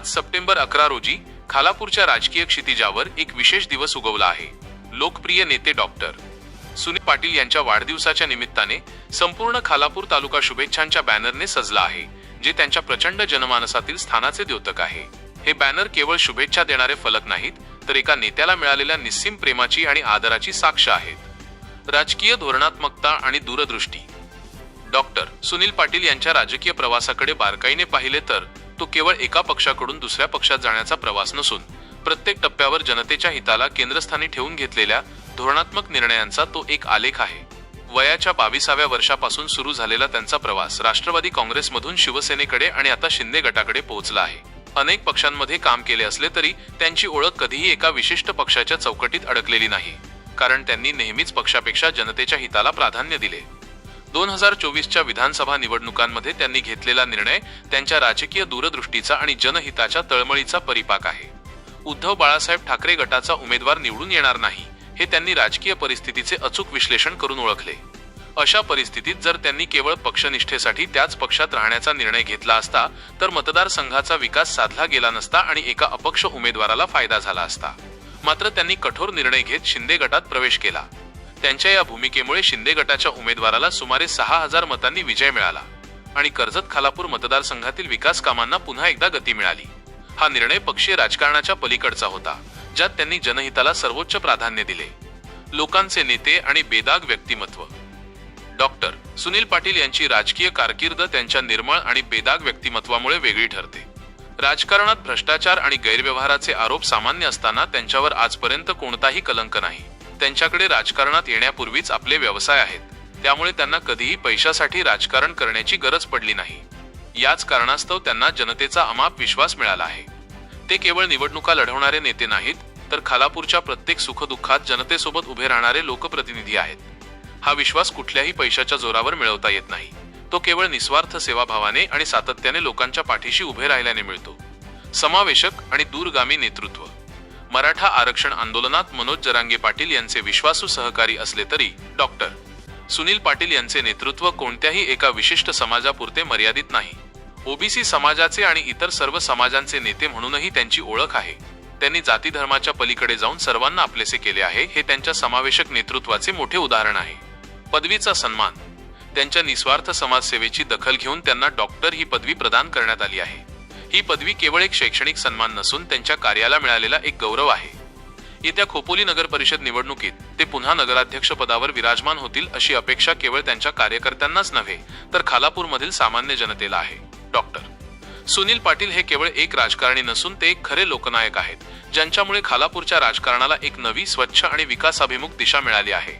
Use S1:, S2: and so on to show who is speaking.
S1: आज सप्टेंबर अकरा रोजी खालापूरच्या राजकीय क्षितिजावर एक विशेष दिवस उगवला आहे. लोकप्रिय नेते डॉक्टर सुनील पाटील यांच्या वाढदिवसाच्या निमित्ताने संपूर्ण खालापूर तालुका शुभेच्छांच्या बॅनरने सजला आहे जे त्यांच्या प्रचंड जनमानसातील स्थानाचे द्योतक आहे. हे बॅनर केवळ शुभेच्छा देणारे फलक नाहीत तर एका नेत्याला मिळालेल्या निस्सीम प्रेमाची आणि आदराची साक्ष आहेत. राजकीय धोरणात्मकता आणि दूरदृष्टी. डॉक्टर सुनील पाटील यांच्या राजकीय प्रवासाकडे बारकाईने पाहिले तर तो केवळ एका पक्षाकडून दुसऱ्या पक्षात जाण्याचा प्रवास नसून प्रत्येक टप्प्यावर जनतेच्या हिताला केंद्रस्थानी ठेवून घेतलेल्या धोरणात्मक निर्णयांचा तो एक आलेख आहे. वयाच्या बावीसाव्या वर्षापासून सुरू झालेला त्यांचा प्रवास राष्ट्रवादी काँग्रेसमधून शिवसेनेकडे आणि आता शिंदे गटाकडे पोहोचला आहे. अनेक पक्षांमध्ये काम केले असले तरी त्यांची ओळख कधीही एका विशिष्ट पक्षाच्या चौकटीत अडकलेली नाही कारण त्यांनी नेहमीच पक्षापेक्षा जनतेच्या हिताला प्राधान्य दिले. दोन हजार चोवीसच्या विधानसभा निवडणुकांमध्ये त्यांनी घेतलेला निर्णय त्यांच्या राजकीय दूरदृष्टीचा आणि जनहिताच्या तळमळीचा परिपाक आहे. उद्धव बाळासाहेब ठाकरे गटाचा उमेदवार निवडून येणार नाही हे त्यांनी राजकीय परिस्थितीचे अचूक विश्लेषण करून ओळखले. अशा परिस्थितीत जर त्यांनी केवळ पक्षनिष्ठेसाठी त्याच पक्षात राहण्याचा निर्णय घेतला असता तर मतदारसंघाचा विकास साधला गेला नसता आणि एका अपक्ष उमेदवाराला फायदा झाला असता. मात्र त्यांनी कठोर निर्णय घेत शिंदे गटात प्रवेश केला. त्यांच्या या भूमिकेमुळे शिंदे गटाच्या उमेदवाराला सुमारे सहा हजार मतांनी विजय मिळाला आणि कर्जत खालापूर मतदारसंघातील विकास कामांना पुन्हा एकदा गती मिळाली. हा निर्णय पक्षीय राजकारणाच्या पलीकडचा होता ज्यात त्यांनी जनहिताला सर्वोच्च प्राधान्य दिले. लोकांचे नेते आणि बेदाग व्यक्तिमत्व. डॉक्टर सुनील पाटील यांची राजकीय कारकीर्द त्यांच्या निर्मळ आणि बेदाग व्यक्तिमत्वामुळे वेगळी ठरते. राजकारणात भ्रष्टाचार आणि गैरव्यवहाराचे आरोप सामान्य असताना त्यांच्यावर आजपर्यंत कोणताही कलंक नाही. त्यांच्याकडे राजकारणात येण्यापूर्वीच आपले व्यवसाय आहेत. त्यामुळे त्यांना कधीही पैशासाठी राजकारण करण्याची गरज पडली नाही. याच कारणास्तव त्यांना जनतेचा अमाप विश्वास मिळाला आहे. ते केवळ निवडणुका लढवणारे नेते नाहीत तर खालापूरच्या प्रत्येक सुखदुःखात जनतेसोबत उभे राहणारे लोकप्रतिनिधी आहेत. हा विश्वास कुठल्याही पैशाच्या जोरावर मिळवता येत नाही. तो केवळ निस्वार्थ सेवाभावाने आणि सातत्याने लोकांच्या पाठीशी उभे राहिल्याने मिळतो. समावेशक आणि दूरगामी नेतृत्व. मराठा आरक्षण आंदोलनात मनोज जरांगे पाटील यांचे विश्वासू सहकारी असले तरी डॉक्टर. सुनील पाटील यांचे नेतृत्व कोणत्याही एका विशिष्ट समाजापुरते मर्यादित नाही. ओबीसी समाजाचे आणि इतर सर्व समाजांचे नेते म्हणूनही त्यांची ओळख आहे. त्यांनी जाती धर्माच्या पलीकडे जाऊन सर्वांना आपलेसे केले आहे हे त्यांच्या समावेशक नेतृत्वाचे मोठे उदाहरण आहे. पदवीचा सन्मान. त्यांच्या निस्वार्थ समाजसेवेची दखल घेऊन त्यांना डॉक्टर ही पदवी प्रदान करण्यात आली आहे. ही पदवी केवळ एक शैक्षणिक सन्मान नसून त्यांच्या कार्याला मिळालेला एक गौरव आहे. येत्या खोपोली नगर परिषद निवडणुकीत ते पुन्हा नगराध्यक्ष पदावर विराजमान होतील अशी अपेक्षा केवळ त्यांच्या कार्यकर्त्यांनाच नव्हे तर खालापूरमधील सामान्य जनतेला आहे. डॉक्टर सुनील पाटील हे केवळ एक राजकारणी नसून ते एक खरे लोकनायक आहेत ज्यांच्यामुळे खालापूरच्या राजकारणाला एक नवी स्वच्छ आणि विकासाभिमुख दिशा मिळाली आहे.